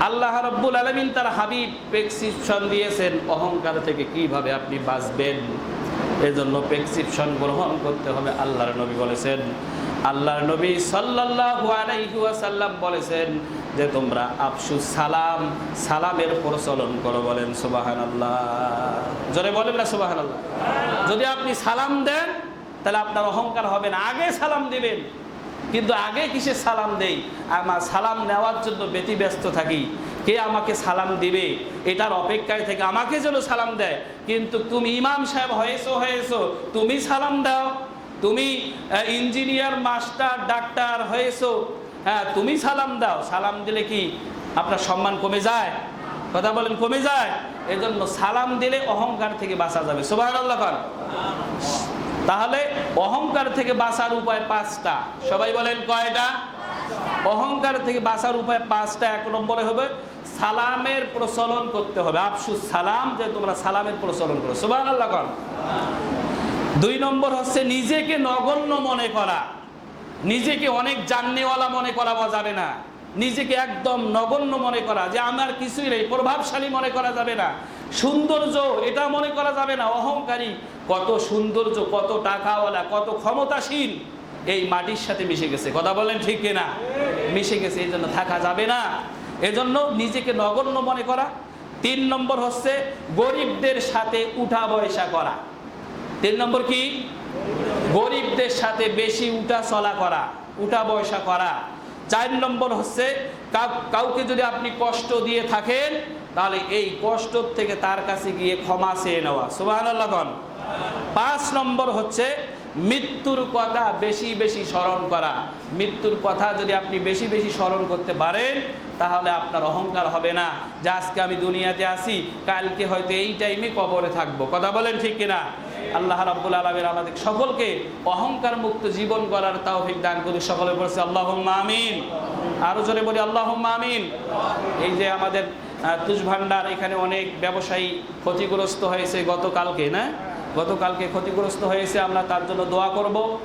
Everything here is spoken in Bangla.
আল্লাহ রব্বুল আলমিন তার হাবিব প্রেসক্রিপশন দিয়েছেন, অহংকার থেকে কীভাবে আপনি বাঁচবেন? এজন্য প্রেসক্রিপশন গ্রহণ করতে হবে আল্লাহর নবী বলেছেন। আল্লাহর নবী সাল্লাল্লাহু আলাইহি বলেছেন যে, তোমরা আফসু সালাম, সালামের প্রচলন করো বলেন, সুবহানাল্লাহ। জোরে বলেন না, সুবহানাল্লাহ। যদি আপনি সালাম দেন, তাহলে আপনার অহংকার হবে না। আগে সালাম দিবেন। কিন্তু আগে কিসে সালাম দেই? আমার সালাম নেওয়ার জন্য ব্যতিব্যস্ত থাকি। কে আমাকে সালাম দিবে? এটার অপেক্ষায় থেকে আমাকে যেন সালাম দেয়। কিন্তু তুমি ইমাম সাহেব হয়েছো হয়েছো, তুমি সালাম দাও। তুমি ইঞ্জিনিয়ার, মাস্টার, ডাক্তার হয়েছো হ্যাঁ তুমি সালাম দাও। সালাম দিলে কি আপনার সম্মান কমে যায়? কথা বলেন, কমে যায়? এজন্য সালাম দিলে অহংকার থেকে বাঁচা যাবে। সোবাহ আল্লাহ তাহলে অহংকার থেকে বাঁচার উপায় পাঁচটা। সবাই বলেন কয়টা? অহংকার থেকে বাঁচার উপায় পাঁচটা, এক নম্বরে হবে সালামের প্রচলন করতে হবে। আফসুস সালাম, যে তোমরা সালামের প্রচলন করো। সুবাহ আল্লাহ কর দুই নম্বর হচ্ছে নিজেকে নগণ্য মনে করা। নিজেকে অনেক জাননেওয়ালা মনে করা যাবে না। নিজেকে একদম নগণ্য মনে করা, যে আমার কিছুই নেই, প্রভাবশালী মনে করা যাবে না। সৌন্দর্য, এটা মনে করা যাবে না, অহংকারী। কত সৌন্দর্য, কত টাকাওয়ালা, কত ক্ষমতাসীন এই মাটির সাথে মিশে গেছে, কথা বলেন ঠিক কিনা? মিশে গেছে, এই জন্য থাকা যাবে না। এজন্য নিজেকে নগণ্য মনে করা। তিন নম্বর হচ্ছে গরিবদের সাথে উঠা বয়সা করা। তিন নম্বর কি? গরিবদের সাথে বেশি উঠা চলা করা, উঠা বয়সা করা। চার নম্বর হচ্ছে, কাউ- কাউকে যদি আপনি কষ্ট দিয়ে থাকেন, তাহলে এই কষ্ট থেকে তার কাছে গিয়ে ক্ষমা চেয়ে নেওয়া। সুবাহ পাঁচ নম্বর হচ্ছে, মৃত্যুর কথা বেশি বেশি স্মরণ করা। মৃত্যুর কথা যদি আপনি বেশি বেশি স্মরণ করতে পারেন, তাহলে আপনার অহংকার হবে না। যে আজকে আমি দুনিয়াতে আসি কালকে হয়তো এই টাইমে কবরে থাকব। কথা বলেন ঠিক কিনা? আল্লাহ রাব্বুল আলমের আমাদের সকলকে অহংকার মুক্ত জীবন করার তাও দান করি সকলে বলছে আল্লাহ আমিন। আরও জোরে বলি আল্লাহ আমিন। এই যে আমাদের আহ, তুষ ভান্ডার এখানে অনেক ব্যবসায়ী ক্ষতিগ্রস্ত হয়েছে গতকালকে না? গতকালকে ক্ষতিগ্রস্ত হয়েছে আমরা তার জন্য দোয়া করব।